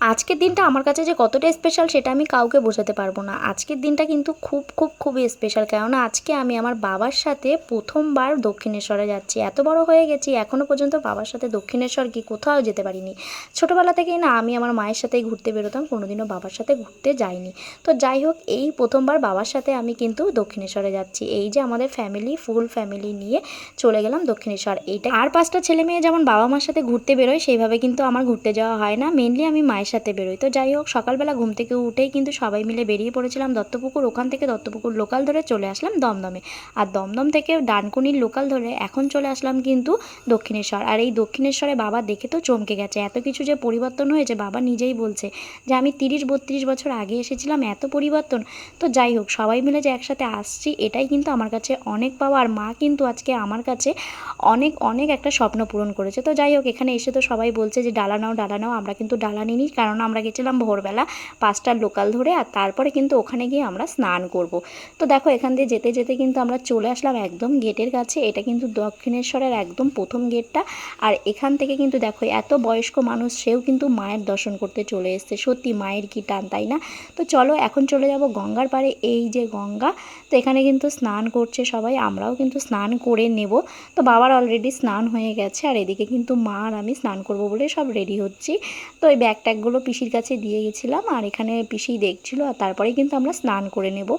আজকের দিনটা আমার কাছে যে কতটা স্পেশাল সেটা আমি কাউকে বোঝাতে পারব না। আজকের দিনটা কিন্তু খুব খুব, খুবই স্পেশাল কেননা আজকে আমি আমার বাবার সাথে প্রথমবার দক্ষিণেশ্বরে যাচ্ছি। এত বড় হয়ে গেছি এখনও পর্যন্ত বাবার সাথে দক্ষিণেশ্বর কি কোথাও যেতে পারিনি। ছোটোবেলা থেকেই না আমি আমার মায়ের সাথেই ঘুরতে বেরোতাম, কোনোদিনও বাবার সাথে ঘুরতে যাইনি। তো যাই হোক, এই প্রথমবার বাবার সাথে আমি কিন্তু দক্ষিণেশ্বরে যাচ্ছি। এই যে আমাদের ফ্যামিলি ফুল ফ্যামিলি নিয়ে চলে গেলাম দক্ষিণেশ্বর। এইটা আর পাঁচটা ছেলে মেয়ে যেমন বাবা মার সাথে ঘুরতে বেরোয়, সেইভাবে কিন্তু আমার ঘুরতে যাওয়া হয় না। মেনলি আমি মায়ের সাথে বেরোই। তো যাই হোক, সকালবেলা ঘুম থেকে উঠেই কিন্তু সবাই মিলে বেরিয়ে পড়েছিলাম দত্তপুকুর। ওখান থেকে দত্তপুকুর লোকাল ধরে চলে আসলাম দমদমে। আর দমদম থেকে ডানকুনির লোকাল ধরে এখন চলে আসলাম কিন্তু দক্ষিণেশ্বর। আর এই দক্ষিণেশ্বরে বাবা দেখে তো চমকে গেছে। এত কিছু যে পরিবর্তন হয়েছে, বাবা নিজেই বলছে যে, আমি তিরিশ বত্রিশ বছর আগে এসেছিলাম এত পরিবর্তন। তো যাই হোক, সবাই মিলে যে একসাথে আসছি, এটাই কিন্তু আমার কাছে অনেক পাওয়া। আর মা কিন্তু আজকে আমার কাছে অনেক অনেক একটা স্বপ্ন পূরণ করেছে। তো যাই হোক, এখানে এসে তো সবাই বলছে যে, ডালা নাও ডালা নাও। আমরা কিন্তু ডালা নিইনি। কারণ আমরা গেছিলাম ভোরবেলা পাঁচটার লোকাল ধরে আর তারপরে কিন্তু ওখানে গিয়ে আমরা স্নান করব। তো দেখো এখান দিয়ে যেতে যেতে কিন্তু আমরা চলে আসলাম একদম গেটের কাছে। এটা কিন্তু দক্ষিণেশ্বরের একদম প্রথম গেটটা। আর এখান থেকে কিন্তু দেখো এত বয়স্ক মানুষ, সেও কিন্তু মায়ের দর্শন করতে চলে এসছে। সত্যি মায়ের কি টান, তাই না? তো চলো এখন চলে যাব গঙ্গার পাড়ে, এই যে গঙ্গা। তো এখানে কিন্তু স্নান করছে সবাই, আমরাও কিন্তু স্নান করে নেব। তো বাবার অলরেডি স্নান হয়ে গেছে আর এদিকে কিন্তু মা আর আমি স্নান করব বলে সব রেডি হচ্ছি। তো এই ব্যাগ ট্যাগগুলো পিসির কাছে দিয়ে গেছিলাম আর এখানে পিসি দেখছিল আর তারপরে কিন্তু আমরা স্নান করে নেব।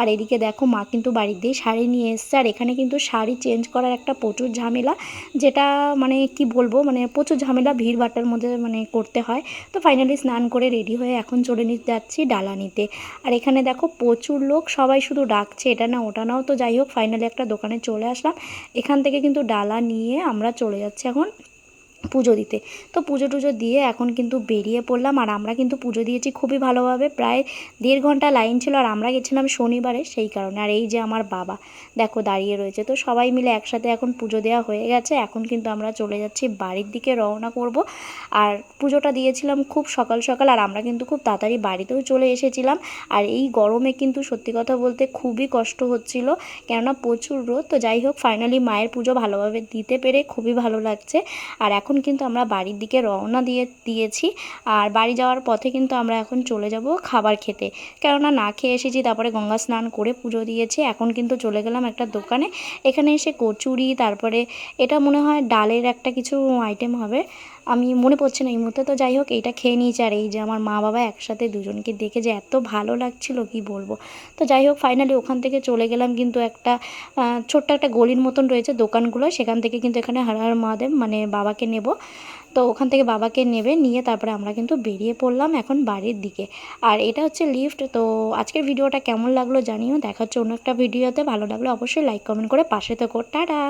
আর এদিকে দেখো মা কিন্তু বাড়ির দিয়ে শাড়ি নিয়ে এসছে আর এখানে কিন্তু শাড়ি চেঞ্জ করার একটা প্রচুর ঝামেলা, যেটা মানে কি বলব মানে প্রচুর ঝামেলা, ভিড় ভাটার মধ্যে মানে করতে হয়। তো ফাইনালি স্নান করে রেডি হয়ে এখন চলে নিতে যাচ্ছি ডালা নিতে। আর এখানে দেখো প্রচুর লোক, সবাই শুধু ডাকছে, এটা না ওটা নাও। তো যাই হোক ফাইনালি একটা দোকানে চলে আসলাম। এখান থেকে কিন্তু ডালা নিয়ে আমরা চলে যাচ্ছি এখন। পুজো দিতে। তো পুজো টুজো দিয়ে এখন কিন্তু বেরিয়ে পড়লাম আর আমরা কিন্তু পুজো দিয়েছি খুবই ভালোভাবে। প্রায় দেড় ঘণ্টা লাইন ছিল আর আমরা গেছিলাম শনিবারে সেই কারণে। আর এই যে আমার বাবা, দেখো দাঁড়িয়ে রয়েছে। তো সবাই মিলে একসাথে এখন পুজো দেওয়া হয়ে গেছে। এখন কিন্তু আমরা চলে যাচ্ছি বাড়ির দিকে রওনা করব। আর পুজোটা দিয়েছিলাম খুব সকাল সকাল আর আমরা কিন্তু খুব তাড়াতাড়ি বাড়িতেও চলে এসেছিলাম। আর এই গরমে কিন্তু সত্যি কথা বলতে খুবই কষ্ট হচ্ছিল। কেননা প্রচুর রোদ। তো যাই হোক ফাইনালি মায়ের পুজো ভালোভাবে দিতে পেরে খুবই ভালো লাগছে। আর এখন কিন্তু আমরা বাড়ির দিকে রওনা দিয়ে, দিয়েছি। আর বাড়ি যাওয়ার পথে কিন্তু আমরা এখন চলে যাব খাবার খেতে। কেননা না খেয়ে এসেছি, তারপরে গঙ্গা স্নান করে পুজো দিয়েছি। এখন কিন্তু চলে গেলাম একটা দোকানে। এখানে এসে কচুরি, তারপরে এটা মনে হয় ডালের একটা কিছু আইটেম হবে। আমি মনে পড়ছে না এই মুহূর্তে। তো যাই হোক, এইটা খেয়ে নিয়েছি আর এই যে আমার মা বাবা একসাথে দুজনকে দেখে যে এত ভালো লাগছিল, কি বলব? তো যাই হোক ফাইনালি ওখান থেকে চলে গেলাম কিন্তু একটা ছোট্ট একটা গলির মতন রয়েছে দোকানগুলো। সেখান থেকে কিন্তু এখানে হর হর মহাদেব মানে বাবাকে নেব। তো ওখান থেকে বাবাকে নেবে, নিয়ে তারপরে আমরা কিন্তু বেরিয়ে পড়লাম এখন বাড়ির দিকে। আর এটা হচ্ছে লিফট তো আজকের ভিডিওটা কেমন লাগল জানিও। দেখা হচ্ছে অন্য একটা ভিডিওতে। ভালো লাগল অবশ্যই লাইক কমেন্ট করে পাশে তো কর টাটা!